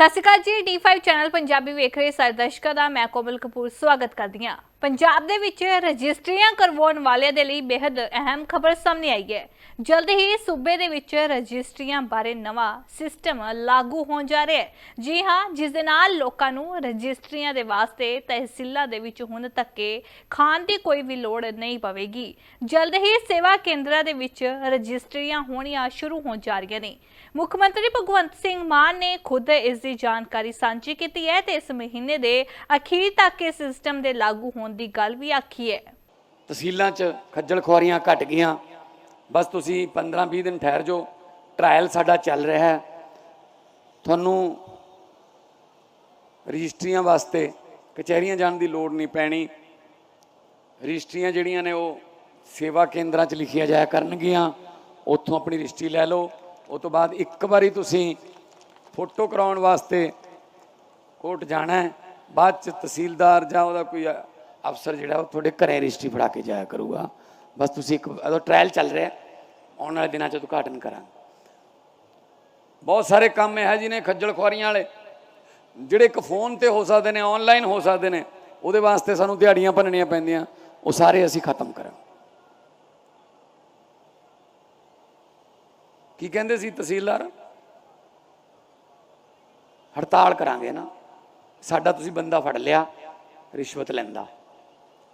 ਸਤਿ ਸ਼੍ਰੀ ਅਕਾਲ ਜੀ D5 channel Punjabi ਵੇਖ ਰਹੇ ਸਾਰੇ ਦਰਸ਼ਕਾਂ ਦਾ, ਮੈਂ ਕੋਮਲ ਕਪੂਰ, ਸਵਾਗਤ ਕਰਦੀ ਹਾਂ। ਪੰਜਾਬ ਦੇ ਵਿੱਚ ਰਜਿਸਟਰੀਆਂ ਕਰਵਾਉਣ ਵਾਲਿਆਂ ਦੇ ਲਈ ਬੇहद ਅਹਿਮ ਖਬਰ ਸਾਹਮਣੇ ਆਈ ਹੈ। ਜਲਦ ਹੀ ਸੂਬੇ ਦੇ ਵਿੱਚ ਰਜਿਸਟਰੀਆਂ ਬਾਰੇ ਨਵਾਂ ਸਿਸਟਮ ਲਾਗੂ ਹੋਣ ਜਾ ਰਿਹਾ ਹੈ। ਜੀ ਹਾਂ, ਜਿਸ ਦੇ ਨਾਲ ਲੋਕਾਂ ਨੂੰ ਰਜਿਸਟਰੀਆਂ ਦੇ ਵਾਸਤੇ ਤਹਿਸੀਲਾਂ ਦੇ ਵਿੱਚ ਹੁਣ ਧੱਕੇ ਖਾਣ ਦੀ ਕੋਈ ਵੀ ਲੋੜ ਨਹੀਂ ਪਵੇਗੀ। ਜਲਦ ਹੀ ਸੇਵਾ ਕੇਂਦਰਾਂ ਦੇ ਵਿੱਚ ਰਜਿਸਟਰੀਆਂ ਹੋਣੀਆਂ ਸ਼ੁਰੂ ਹੋਣ ਜਾ ਰਹੀਆਂ ਨੇ। ਮੁੱਖ ਮੰਤਰੀ ਭਗਵੰਤ ਸਿੰਘ ਮਾਨ ਨੇ ਖੁਦ ਇਸ ਦੀ ਜਾਣਕਾਰੀ ਸਾਂਝੀ ਕੀਤੀ ਹੈ ਤੇ ਇਸ ਮਹੀਨੇ ਦੇ ਅਖੀਰ ਤੱਕ ਇਹ ਸਿਸਟਮ ਦੇ ਲਾਗੂ ਹੋਣ ਦੀ ਗੱਲ ਵੀ ਆਖੀ ਹੈ। ਤਹਿਸੀਲਾਂ 'ਚ ਖੱਜਲ ਖੁਆਰੀਆਂ ਘਟ ਗਈਆਂ। ਬਸ ਤੁਸੀਂ 15-20 ਦਿਨ ਠਹਿਰ ਜਾਓ। ਟ੍ਰਾਇਲ ਸਾਡਾ ਚੱਲ ਰਿਹਾ ਹੈ। ਤੁਹਾਨੂੰ ਰਜਿਸਟਰੀਆਂ ਵਾਸਤੇ ਕਚਹਿਰੀਆਂ ਜਾਣ ਦੀ ਲੋੜ ਨਹੀਂ ਪੈਣੀ। ਰਜਿਸਟਰੀਆਂ ਜਿਹੜੀਆਂ ਨੇ ਉਹ ਸੇਵਾ ਕੇਂਦਰਾਂ 'ਚ ਲਿਖੀਆਂ ਜਾਇਆ ਕਰਨਗੀਆਂ। ਉੱਥੋਂ ਆਪਣੀ ਰਜਿਸਟਰੀ ਲੈ ਲਓ। ਉਹ ਤੋਂ ਬਾਅਦ ਇੱਕ ਵਾਰੀ ਤੁਸੀਂ ਫੋਟੋ ਕਰਾਉਣ ਵਾਸਤੇ ਕੋਰਟ ਜਾਣਾ ਹੈ। ਬਾਅਦ ਚ ਤਹਿਸੀਲਦਾਰ ਜਾਂ ਉਹਦਾ ਕੋਈ ਅਫਸਰ ਜਿਹੜਾ ਉਹ ਤੁਹਾਡੇ ਘਰੇ ਰਜਿਸਟਰੀ ਫੜਾ ਕੇ ਜਾਇਆ ਕਰੂਗਾ। ਬਸ ਤੁਸੀਂ ਇੱਕ ਉਹਦਾ ਟ੍ਰਾਇਲ ਚੱਲ ਰਿਹਾ ਆਉਣ ਵਾਲੇ ਦਿਨਾਂ ਚ ਉਦਘਾਟਨ ਕਰਾਂਗੇ। ਬਹੁਤ ਸਾਰੇ ਕੰਮ ਹੈ ਨੇ ਖੱਜਲ ਖੁਆਰੀਆਂ ਵਾਲੇ, ਜਿਹੜੇ ਇੱਕ ਫੋਨ ਤੇ ਹੋ ਸਕਦੇ ਨੇ ਆਨਲਾਈਨ ਹੋ ਸਕਦੇ ਨੇ, ਉਹਦੇ ਵਾਸਤੇ ਸਾਨੂੰ ਦਿਹਾੜੀਆਂ ਭੰਨਣੀਆਂ ਪੈਂਦੀਆਂ, ਉਹ ਸਾਰੇ ਅਸੀਂ ਖਤਮ ਕਰਾਂ ਕੀ ਕਹਿੰਦੇ ਸੀ ਤਹਿਸੀਲਦਾਰ? ਹੜਤਾਲ ਕਰਾਂਗੇ ਨਾ। ਸਾਡਾ ਤੁਸੀਂ ਬੰਦਾ ਫੜ ਲਿਆ, ਰਿਸ਼ਵਤ ਲੈਂਦਾ।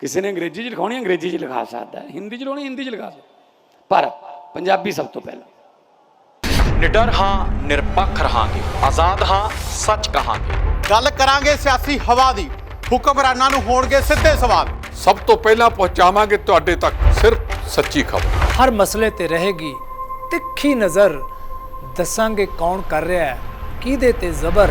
ਕਿਸੇ ਨੇ ਅੰਗਰੇਜ਼ੀ ਚ ਲਿਖਾਉਣੀ ਅੰਗਰੇਜ਼ੀ ਚ ਲਿਖਾ ਸਕਦਾ ਹੈ। ਹਿੰਦੀ ਚ ਲਿਖਾਉਣੀ ਹਿੰਦੀ ਚ ਲਿਖਾ ਸਕਦਾ ਪਰ ਪੰਜਾਬੀ ਸਭ ਤੋਂ ਪਹਿਲਾਂ। ਨਿਡਰ ਹਾਂ ਨਿਰਪੱਖ ਰਹਾਂਗੇ। ਆਜ਼ਾਦ ਹਾਂ ਸੱਚ ਕਹਾਂਗੇ। ਗੱਲ ਕਰਾਂਗੇ ਸਿਆਸੀ ਹਵਾ ਦੀ। ਹੁਕਮਰਾਨਾਂ ਨੂੰ ਹੋਣਗੇ ਸਿੱਧੇ ਸਵਾਲ। ਸਭ ਤੋਂ ਪਹਿਲਾਂ ਪਹੁੰਚਾਵਾਂਗੇ ਤੁਹਾਡੇ ਤੱਕ ਸਿਰਫ ਸੱਚੀ ਖਬਰ। ਹਰ ਮਸਲੇ ਤੇ ਰਹੇਗੀ ਤਿੱਖੀ ਨਜ਼ਰ। ਦੱਸਾਂਗੇ ਕੌਣ ਕਰ ਰਿਹਾ ਹੈ ਕਿਹਦੇ ਤੇ ਜ਼ਬਰ।